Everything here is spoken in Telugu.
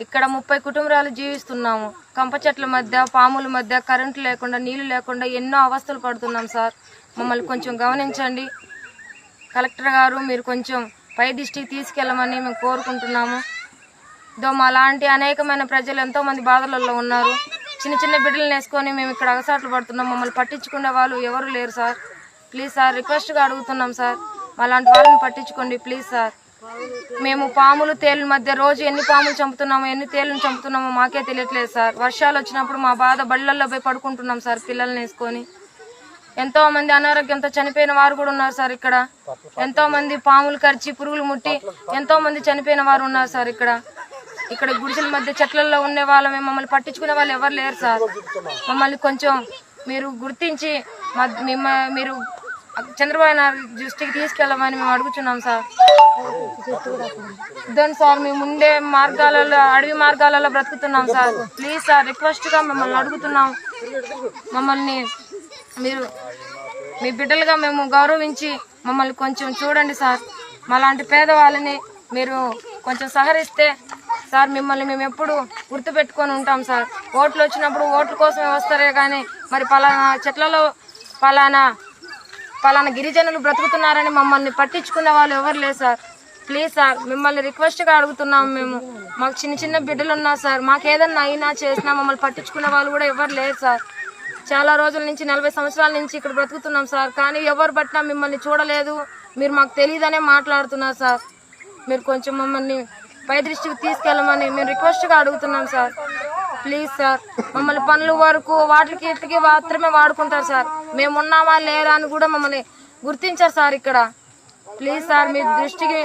ఇక్కడ ముప్పై కుటుంబాలు జీవిస్తున్నాము. కంప చెట్ల మధ్య పాముల మధ్య కరెంటు లేకుండా నీళ్ళు లేకుండా ఎన్నో అవస్థలు పడుతున్నాం సార్. మమ్మల్ని కొంచెం గమనించండి. కలెక్టర్ గారు మీరు కొంచెం పై దృష్టికి తీసుకెళ్ళమని మేము కోరుకుంటున్నాము. దో మాలాంటి అనేకమైన ప్రజలు ఎంతోమంది బాధలలో ఉన్నారు. చిన్న చిన్న బిడ్డలు వేసుకొని మేము ఇక్కడ అగసాట్లు పడుతున్నాం. మమ్మల్ని పట్టించుకునే వాళ్ళు ఎవరు లేరు సార్. ప్లీజ్ సార్ రిక్వెస్ట్గా అడుగుతున్నాం సార్. మాలాంటి వాళ్ళని పట్టించుకోండి ప్లీజ్ సార్. మేము పాములు తేళ్ళ మధ్య రోజు ఎన్ని పాములు చంపుతున్నామో ఎన్ని తేళ్ళను చంపుతున్నామో మాకే తెలియట్లేదు సార్. వర్షాలు వచ్చినప్పుడు మా బాధ బళ్ళల్లో పోయి పడుకుంటున్నాం సార్ పిల్లల్ని వేసుకొని. ఎంతో మంది అనారోగ్యంతో చనిపోయిన వారు కూడా ఉన్నారు సార్ ఇక్కడ. ఎంతో మంది పాములు కరిచి పురుగులు ముట్టి ఎంతో మంది చనిపోయిన వారు ఉన్నారు సార్ ఇక్కడ. ఇక్కడ గుడిసెల మధ్య చెట్లలో ఉండే వాళ్ళమే మమ్మల్ని పట్టించుకునే వాళ్ళు ఎవరు లేరు సార్. మమ్మల్ని కొంచెం మీరు గుర్తించి మిమ్మ మీరు చంద్రబాబు నాయుడు దృష్టికి తీసుకెళ్ళమని మేము అడుగుతున్నాం సార్. దాని సార్ మేము ఉండే మార్గాలలో అడవి మార్గాలలో బ్రతుకుతున్నాం సార్. ప్లీజ్ సార్ రిక్వెస్ట్గా మిమ్మల్ని అడుగుతున్నాం. మమ్మల్ని మీరు మీ బిడ్డలుగా మేము గౌరవించి మమ్మల్ని కొంచెం చూడండి సార్. మాలాంటి పేదవాళ్ళని మీరు కొంచెం సహరిస్తే సార్ మిమ్మల్ని మేము ఎప్పుడు గుర్తుపెట్టుకొని ఉంటాం సార్. ఓట్లు వచ్చినప్పుడు ఓట్ల కోసమే వస్తారే కానీ మరి పలానా చెట్లలో పలానా పలానా గిరిజనులు బ్రతుకుతున్నారని మమ్మల్ని పట్టించుకున్న వాళ్ళు ఎవరు లేరు సార్. ప్లీజ్ సార్ మిమ్మల్ని రిక్వెస్ట్గా అడుగుతున్నాం మేము. మాకు చిన్న చిన్న బిడ్డలు ఉన్నా సార్ మాకు ఏదన్నా అయినా చేసినా మమ్మల్ని పట్టించుకున్న వాళ్ళు కూడా ఎవరు లేరు సార్. చాలా రోజుల నుంచి నలభై సంవత్సరాల నుంచి ఇక్కడ బ్రతుకుతున్నాం సార్. కానీ ఎవరు పట్టినా మిమ్మల్ని చూడలేదు. మీరు మాకు తెలియదనే మాట్లాడుతున్నారు సార్. మీరు కొంచెం మమ్మల్ని పై దృష్టికి తీసుకెళ్ళమని మేము రిక్వెస్ట్గా అడుగుతున్నాం సార్. ప్లీజ్ సార్ మమ్మల్ని పనుల వరకు వాటికి ఇట్లకి మాత్రమే వాడుకుంటారు సార్ మేము ఉన్నామా లేరా అని కూడా మమ్మల్ని గుర్తించారు సార్ ఇక్కడ. ప్లీజ్ సార్ మీ దృష్టికి